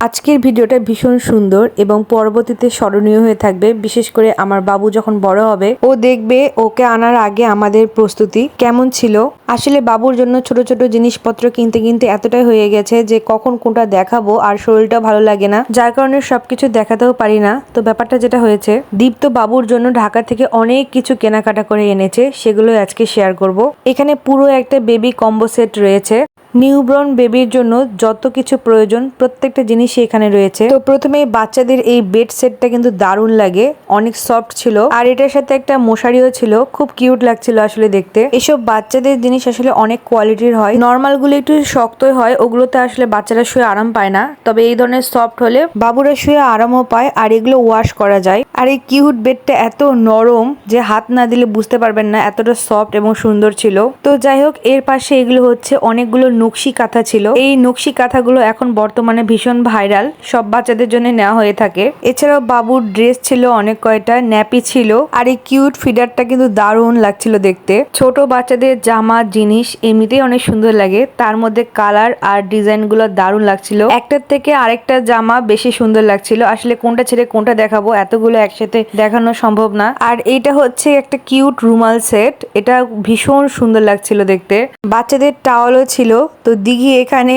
আজকের ভিডিওটা ভীষণ সুন্দর এবং পরবর্তীতে স্মরণীয় হয়ে থাকবে, বিশেষ করে আমার বাবু যখন বড় হবে, ও দেখবে ওকে আনার আগে আমাদের প্রস্তুতি কেমন ছিল। আসলে বাবুর জন্য ছোট ছোট জিনিসপত্র কিনতে কিনতে এতটাই হয়ে গেছে যে কখন কোনটা দেখাবো আর শরীরটা ভালো লাগে না। যার কারণে সবকিছু দেখাতেও পারি না। তো ব্যাপারটা যেটা হয়েছে, দীপ্ত বাবুর জন্য ঢাকা থেকে অনেক কিছু কেনাকাটা করে এনেছে, সেগুলো আজকে শেয়ার করব। এখানে পুরো একটা বেবি কম্বো সেট রয়েছে। নিউবর্ন বেবির জন্য যত কিছু প্রয়োজন, প্রত্যেকটা জিনিসই এখানে রয়েছে। তো প্রথমে বাচ্চাদের এই বেড সেটটা কিন্তু দারুণ লাগে। অনেক সফট ছিল। আর এটার সাথে একটা মশারিও ছিল। খুব কিউট লাগছিল আসলে দেখতে। এসব বাচ্চাদের জিনিস আসলে অনেক কোয়ালিটির হয়। নর্মালগুলো একটু শক্তই হয়। ওগুলোতে আসলে বাচ্চারা শুয়ে আরাম পায় না। তবে এই ধরনের সফট হলে বাবুরা শুয়ে আরামও পায় আর এগুলো ওয়াশ করা যায়। আর এই কিউট বেডটা এত নরম যে হাত না দিলে বুঝতে পারবেন না এতটা সফট এবং সুন্দর ছিল। তো যাই হোক, এর পাশে এগুলো হচ্ছে অনেকগুলো নকশি কাঁথা ছিল। এই নকশি কাঁথাগুলো এখন বর্তমানে ভীষণ ভাইরাল। সব বাচ্চাদের জন্য নেওয়া হয়ে থাকে। এছাড়াও বাবুর ড্রেস ছিল অনেক কয়টা, ন্যাপি ছিল। আর এই কিউট ফিডারটা কিন্তু দারুণ লাগছিল দেখতে। ছোট বাচ্চাদের জামা, জিনিস এমনিতেই অনেক সুন্দর লাগে। তার মধ্যে কালার আর ডিজাইনগুলো দারুণ লাগছিল। একটার থেকে আরেকটা জামা বেশি সুন্দর লাগছিল। আসলে কোনটা ছেড়ে কোনটা দেখাবো এতগুলো একসাথে দেখানো সম্ভব না। আর এটা হচ্ছে একটা কিউট রুমাল সেট। এটা ভীষণ সুন্দর লাগছিল দেখতে। বাচ্চাদের টাওয়ালও ছিল। তো দিঘি এখানে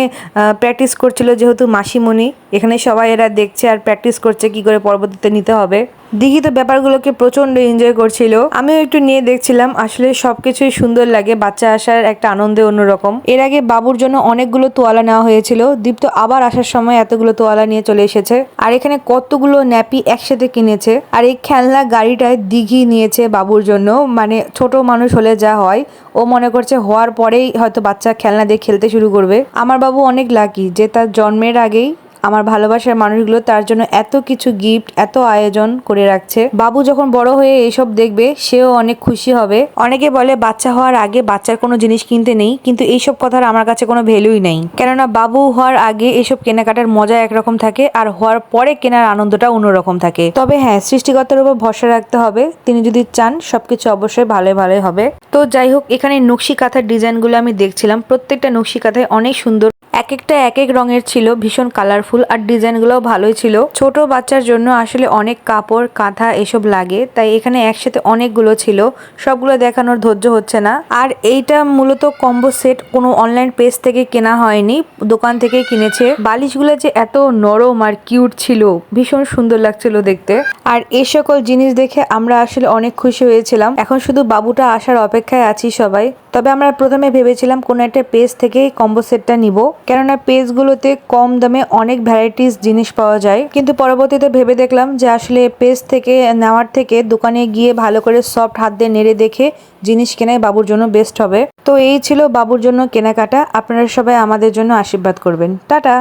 প্র্যাকটিস করছিল যেহেতু মাসিমণি। এখানে সবাই এরা দেখছে আর প্র্যাকটিস করছে কি করে পরবর্তীতে নিতে হবে। দিঘি তো ব্যাপারগুলোকে প্রচণ্ড এনজয় করছিল। আমিও একটু নিয়ে দেখছিলাম, আসলে সবকিছুই সুন্দর লাগে, বাচ্চা আসার একটা আনন্দে অন্যরকম। এর আগে বাবুর জন্য অনেকগুলো তোয়ালা নেওয়া হয়েছিল দীপ্ত আবার আসার সময় এতগুলো তোয়ালা নিয়ে চলে এসেছে। আর এখানে কতগুলো ন্যাপি একসাথে কিনেছে। আর এই খেলনা গাড়িটায় দিঘি নিয়েছে বাবুর জন্য মানে ছোট মানুষ হলে যা হয়। ও মনে করছে হওয়ার পরেই হয়তো বাচ্চা খেলনা দিয়ে খেলতে শুরু করবে। আমার বাবু অনেক লাকি যে তার জন্মের আগেই আমার ভালোবাসার মানুষগুলো তার জন্য এত কিছু গিফট এত আয়োজন করে রাখছে। বাবু যখন বড় হয়ে এইসব দেখবে, সেও অনেক খুশি হবে। অনেকে বলে, বাচ্চা হওয়ার আগে বাচ্চার কোনো জিনিস কিনতে নেই, কিন্তু এইসব কথার আমার কাছে কোনো ভ্যালুই নেই। কেননা বাবু হওয়ার আগে এইসব কেনাকাটার মজা একরকম থাকে, আর হওয়ার পরে কেনার আনন্দটা অন্যরকম থাকে। তবে হ্যাঁ সৃষ্টিকর্তার উপর ভরসা রাখতে হবে। তিনি যদি চান, সবকিছু অবশ্যই ভালো ভালো হবে। তো যাই হোক, এখানে নকশি কাঁথার ডিজাইনগুলো আমি দেখছিলাম। প্রত্যেকটা নকশি কাঁথায় অনেক সুন্দর এক একটা এক এক রঙের ছিল, ভীষণ কালারফুল আর ডিজাইনগুলোও ভালোই ছিল। ছোট বাচ্চার জন্য আসলে অনেক কাপড়, কাঁথা এসব লাগে, তাই এখানে একসাথে অনেকগুলো ছিল। সবগুলো দেখানোর ধৈর্য হচ্ছে না। আর এইটা মূলত কম্বো সেট কোনো অনলাইন পেজ থেকে কেনা হয়নি, দোকান থেকে কিনেছে। বালিশগুলো যে এত নরম আর কিউট ছিল, ভীষণ সুন্দর লাগছিল দেখতে। আর এই সকল জিনিস দেখে আমরা আসলে অনেক খুশি হয়েছিলাম। এখন শুধু বাবুটা আসার অপেক্ষায় আছি সবাই। তবে আমরা প্রথমে ভেবেছিলাম কোনো একটা পেজ থেকে কম্বো সেটটা নিব, কেননা পেজগুলোতে কম দামে অনেক ভ্যারাইটিস জিনিস পাওয়া যায়। কিন্তু পরবর্তীতে ভেবে দেখলাম যে আসলে পেজ থেকে নেওয়ার থেকে দোকানে গিয়ে ভালো করে সফট হাত দিয়ে নেড়ে দেখে জিনিস কেনাই বাবুর জন্য বেস্ট হবে। তো এই ছিল বাবুর জন্য কেনাকাটা। আপনারা সবাই আমাদের জন্য আশীর্বাদ করবেন। টাটা!